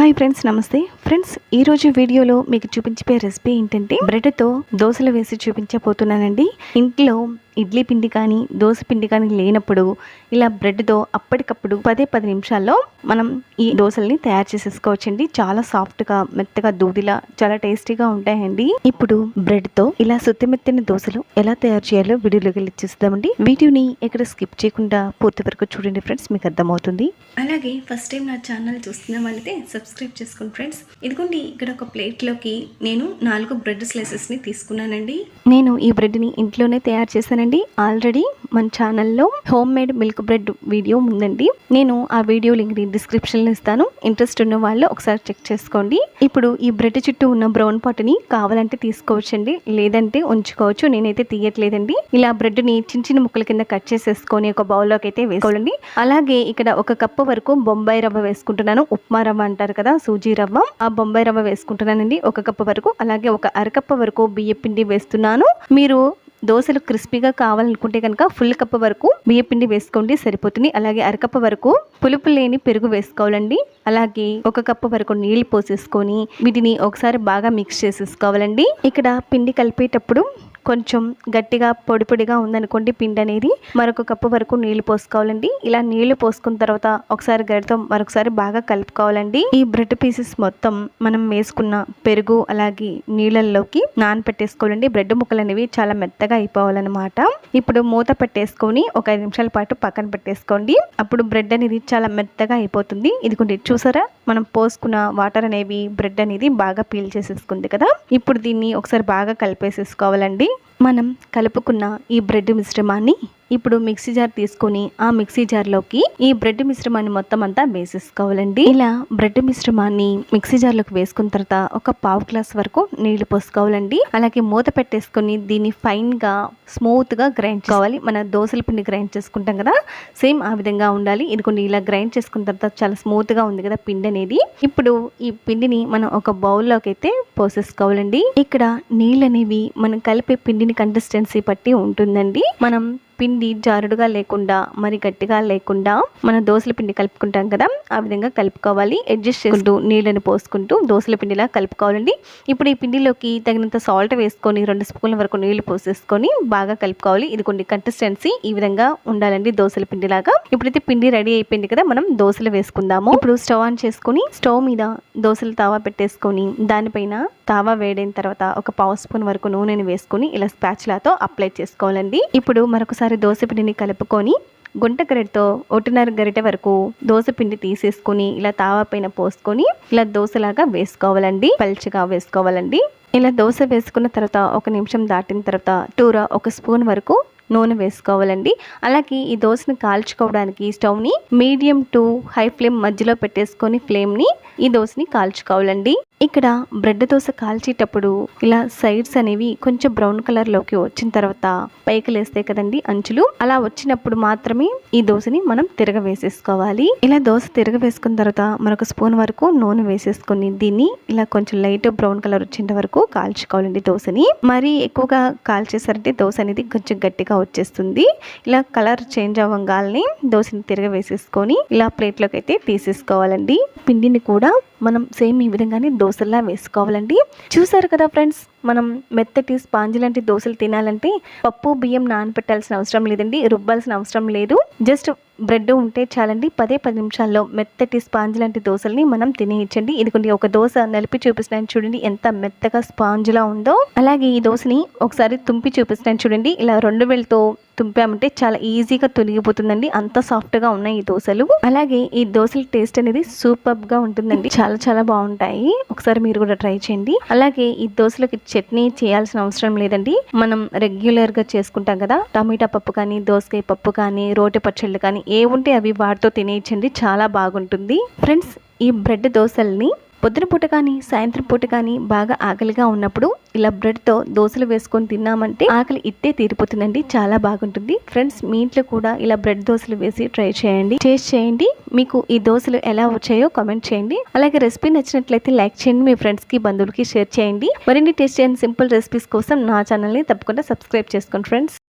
Hi friends నమస్తే. Friends ఈ రోజు వీడియోలో మీకు చూపించే రెసిపీ ఏంటంటే బ్రెడ్తో దోశలు వేసి చూపించబోతున్నానండి. ఇంట్లో ఇడ్లీ పిండి కానీ దోశ పిండి కానీ లేనప్పుడు ఇలా బ్రెడ్తో అప్పటికప్పుడు పదే పది నిమిషాల్లో మనం ఈ దోశల్ని తయారు చేసేసుకోవచ్చండి. చాలా సాఫ్ట్గా మెత్తగా దూదిలా చాలా టేస్టీగా ఉంటాయండి. ఇప్పుడు బ్రెడ్తో ఇలా సుత్తిమెత్తని దోశలు ఎలా తయారు చేయాలో వీడియోలోకి వెళ్ళి చూస్తామండి వీడియోని ఎక్కడ స్కిప్ చేయకుండా పూర్తి వరకు చూడండి ఫ్రెండ్స్ మీకు అర్థమవుతుంది. అలాగే ఫస్ట్ టైం నా ఛానల్ చూస్తున్న వాళ్ళైతే సబ్స్క్రైబ్ చేసుకోండి ఫ్రెండ్స్. ఇదిగోండి ఇక్కడ ఒక ప్లేట్లోకి నేను నాలుగు బ్రెడ్ స్లైసెస్ని తీసుకున్నానండి. నేను ఈ బ్రెడ్ని ఇంట్లోనే తయారు చేశానండి. ఆల్రెడీ మన ఛానల్లో home made milk bread video ఉందండి. నేను ఆ వీడియో లింక్ని డిస్క్రిప్షన్లో ఇస్తాను. ఇంట్రెస్ట్ ఉన్న వాళ్ళు ఒకసారి చెక్ చేసుకోండి. ఇప్పుడు ఈ బ్రెడ్ చుట్టూ ఉన్న బ్రౌన్ పాట్ని కావాలంటే తీసుకోవచ్చండి. లేదంటే ఉంచుకోవచ్చు. నేనైతే తీయట్లేదండి. ఇలా బ్రెడ్ని చిన్న చిన్న ముక్కల కింద కట్ చేసేసుకొని ఒక బౌల్లోకి అయితే వేసుకోవాలండి అలాగే ఇక్కడ ఒక కప్పు వరకు బొంబాయి రవ్వ వేసుకుంటున్నాను. ఉప్మా రవ్వ అంటారు కదా సూజీ రవ్వ. ఆ బొంబాయి రవ్వ వేసుకుంటున్నానండి. ఒక కప్పు వరకు. అలాగే ఒక అరకప్పు వరకు బియ్య పిండి వేస్తున్నాను. మీరు దోశలు క్రిస్పీగా కావాలనుకుంటే కనుక ఫుల్ కప్ వరకు బియ్య పిండి వేసుకోండి సరిపోతుంది. అలాగే అరకప్ వరకు పులుపు లేని పెరుగు వేసుకోవాలండి. అలాగే ఒక కప్పు వరకు నీళ్ళు పోసేసుకొని వీటిని ఒకసారి బాగా మిక్స్ చేసేసుకోవాలండి. ఇక్కడ పిండి కలిపేటప్పుడు కొంచెం గట్టిగా పొడి పొడిగా ఉందనుకోండి పిండి అనేది. మరొక కప్పు వరకు నీళ్ళు పోసుకోవాలండి. ఇలా నీళ్ళు పోసుకున్న తర్వాత ఒకసారి గడితో మరొకసారి బాగా కలుపుకోవాలండి. ఈ బ్రెడ్ పీసెస్ మొత్తం మనం వేసుకున్న పెరుగు అలాగే నీళ్ళల్లోకి నానపెట్టేసుకోవాలండి. బ్రెడ్ ముక్కలు అనేవి చాలా మెత్తగా అయిపోవాలన్నమాట. ఇప్పుడు మూత పెట్టేసుకొని ఒక ఐదు నిమిషాల పాటు పక్కన పెట్టేసుకోండి. అప్పుడు బ్రెడ్ అనేది చాలా మెత్తగా అయిపోతుంది. ఇదిగోండి చూసారా? మనం పోసుకున్న వాటర్ అనేవి బ్రెడ్ అనేది బాగా పీల్ చేసేసుకుంది కదా. ఇప్పుడు దీన్ని ఒకసారి బాగా కలిపేసేసుకోవాలండి. మనం కలుపుకున్న ఈ బ్రెడ్ మిశ్రమాన్ని ఇప్పుడు మిక్సీ జార్ తీసుకొని ఆ మిక్సీ జార్లోకి ఈ బ్రెడ్ మిశ్రమాన్ని మొత్తం అంతా వేసేసుకోవాలండి. ఇలా బ్రెడ్ మిశ్రమాన్ని మిక్సీ జార్లోకి వేసుకున్న తర్వాత ఒక పావు గ్లాస్ వరకు నీళ్ళు పోసుకోవాలండి. అలాగే మూత పెట్టేసుకొని దీన్ని ఫైన్గా స్మూత్గా గ్రైండ్ చేసుకోవాలి. మన దోశల పిండి గ్రైండ్ చేసుకుంటాం కదా సేమ్ ఆ విధంగా ఉండాలి. ఇది కొన్ని ఇలా గ్రైండ్ చేసుకున్న తర్వాత చాలా స్మూత్గా ఉంది కదా పిండి అనేది. ఇప్పుడు ఈ పిండిని మనం ఒక బౌల్లోకి అయితే పోసేసుకోవాలండి. ఇక్కడ నీళ్ళు అనేవి మనం కలిపే పిండిని కన్సిస్టెన్సీ బట్టి ఉంటుందండి. మనం పిండి జారుడుగా లేకుండా మరి గట్టిగా లేకుండా మన దోశల పిండి కలుపుకుంటాం కదా ఆ విధంగా కలుపుకోవాలి. అడ్జస్ట్ చేసుకుంటూ నీళ్ళని పోసుకుంటూ దోశల పిండిలా కలుపుకోవాలండి. ఇప్పుడు ఈ పిండిలోకి తగినంత సాల్ట్ వేసుకొని రెండు స్పూన్ల వరకు నీళ్ళు పోసేసుకొని బాగా కలుపుకోవాలి. ఇది కొన్ని కన్సిస్టెన్సీ ఈ విధంగా ఉండాలండి దోశల పిండిలాగా. ఇప్పుడైతే పిండి రెడీ అయిపోయింది కదా మనం దోశలు వేసుకుందాము. ఇప్పుడు స్టవ్ ఆన్ చేసుకుని స్టవ్ మీద దోశలు తావా పెట్టేసుకొని దానిపైన తావా వేడైన తర్వాత ఒక పావు స్పూన్ వరకు నూనెని వేసుకొని ఇలా స్పాచ్లాతో అప్లై చేసుకోవాలండి. ఇప్పుడు మరొకసారి దోశ పిండిని కలుపుకొని గుంట గరిటతో ఒకటిన్నర గరిటె వరకు దోశపిండి తీసేసుకొని ఇలా తావా పైన పోసుకొని ఇలా దోశలాగా వేసుకోవాలండి. పల్చగా వేసుకోవాలండి. ఇలా దోశ వేసుకున్న తర్వాత ఒక నిమిషం దాటిన తర్వాత టూర ఒక స్పూన్ వరకు నూనె వేసుకోవాలండి. అలాగే ఈ దోశని కాల్చుకోవడానికి స్టవ్ని మీడియం టు హై ఫ్లేమ్ మధ్యలో పెట్టేసుకొని ఫ్లేమ్ని ఈ దోశని కాల్చుకోవాలండి. ఇక్కడ బ్రెడ్ దోశ కాల్చేటప్పుడు ఇలా సైడ్స్ అనేవి కొంచెం బ్రౌన్ కలర్లోకి వచ్చిన తర్వాత పైకి లేస్తాయి కదండి అంచులు. అలా వచ్చినప్పుడు మాత్రమే ఈ దోశని మనం తిరగవేసేసుకోవాలి. ఇలా దోశ తిరగ వేసుకున్న తర్వాత మరొక స్పూన్ వరకు నూనె వేసేసుకొని దీన్ని ఇలా కొంచెం లైట్ బ్రౌన్ కలర్ వచ్చేంత వరకు కాల్చుకోవాలండి దోశని. మరీ ఎక్కువగా కాల్చేసారంటే దోశ అనేది కొంచెం గట్టిగా వచ్చేస్తుంది. ఇలా కలర్ చేంజ్ అవ్వగాలని దోశని తిరగవేసేసుకొని ఇలా ప్లేట్లోకి అయితే తీసేసుకోవాలండి. పిండిని కూడా మనం సేమ్ ఈ విధంగానే దోశల్లా వేసుకోవాలండి. చూసారు కదా ఫ్రెండ్స్ మనం మెత్తటి స్పాంజ్ లాంటి దోశలు తినాలంటే పప్పు బియ్యం నానబెట్టాల్సిన అవసరం లేదండి రుబ్బాల్సిన అవసరం లేదు. జస్ట్ బ్రెడ్ ఉంటే చాలండి పదే పది నిమిషాల్లో మెత్తటి స్పాంజ్ లాంటి దోశల్ని మనం తినేయచ్చండి. ఇదిగోండి ఒక దోశ నలిపి చూపిస్తున్నాను చూడండి ఎంత మెత్తగా స్పాంజ్లా ఉందో. అలాగే ఈ దోశని ఒకసారి తుంపి చూపిస్తున్నాను చూడండి ఇలా రెండు వేలతో తుంపామంటే చాలా ఈజీగా తొలగిపోతుందండి. అంత సాఫ్ట్గా ఉన్నాయి ఈ దోశలు. అలాగే ఈ దోశల టేస్ట్ అనేది సూపర్గా ఉంటుందండి. చాలా చాలా బాగుంటాయి. ఒకసారి మీరు కూడా ట్రై చేయండి. అలాగే ఈ దోశలకి చట్నీ చేయాల్సిన అవసరం లేదండి. మనం రెగ్యులర్గా చేసుకుంటాం కదా. టమాటా పప్పు కానీ దోసకాయ పప్పు కానీ రోటి పచ్చళ్ళు కానీ ఏ ఉంటే అవి వాటితో తినేయచ్చండి. చాలా బాగుంటుంది. ఫ్రెండ్స్ ఈ బ్రెడ్ దోశల్ని పొద్దున పూట కానీ సాయంత్రం పూట కానీ బాగా ఆకలిగా ఉన్నప్పుడు ఇలా బ్రెడ్తో దోశలు వేసుకొని తిన్నామంటే ఆకలి ఇట్టే తీరిపోతుందండి. చాలా బాగుంటుంది. ఫ్రెండ్స్ మీ ఇంట్లో కూడా ఇలా బ్రెడ్ దోశలు వేసి ట్రై చేయండి. టేస్ట్ చేయండి. మీకు ఈ దోశలు ఎలా వచ్చాయో కామెంట్ చేయండి. అలాగే రెసిపీ నచ్చినట్లయితే లైక్ చేయండి. మీ ఫ్రెండ్స్కి బంధువులకి షేర్ చేయండి. మరిన్ని టేస్ట్ అండ్ సింపుల్ రెసిపీస్ కోసం నా ఛానల్ని తప్పకుండా సబ్స్క్రైబ్ చేసుకోండి ఫ్రెండ్స్.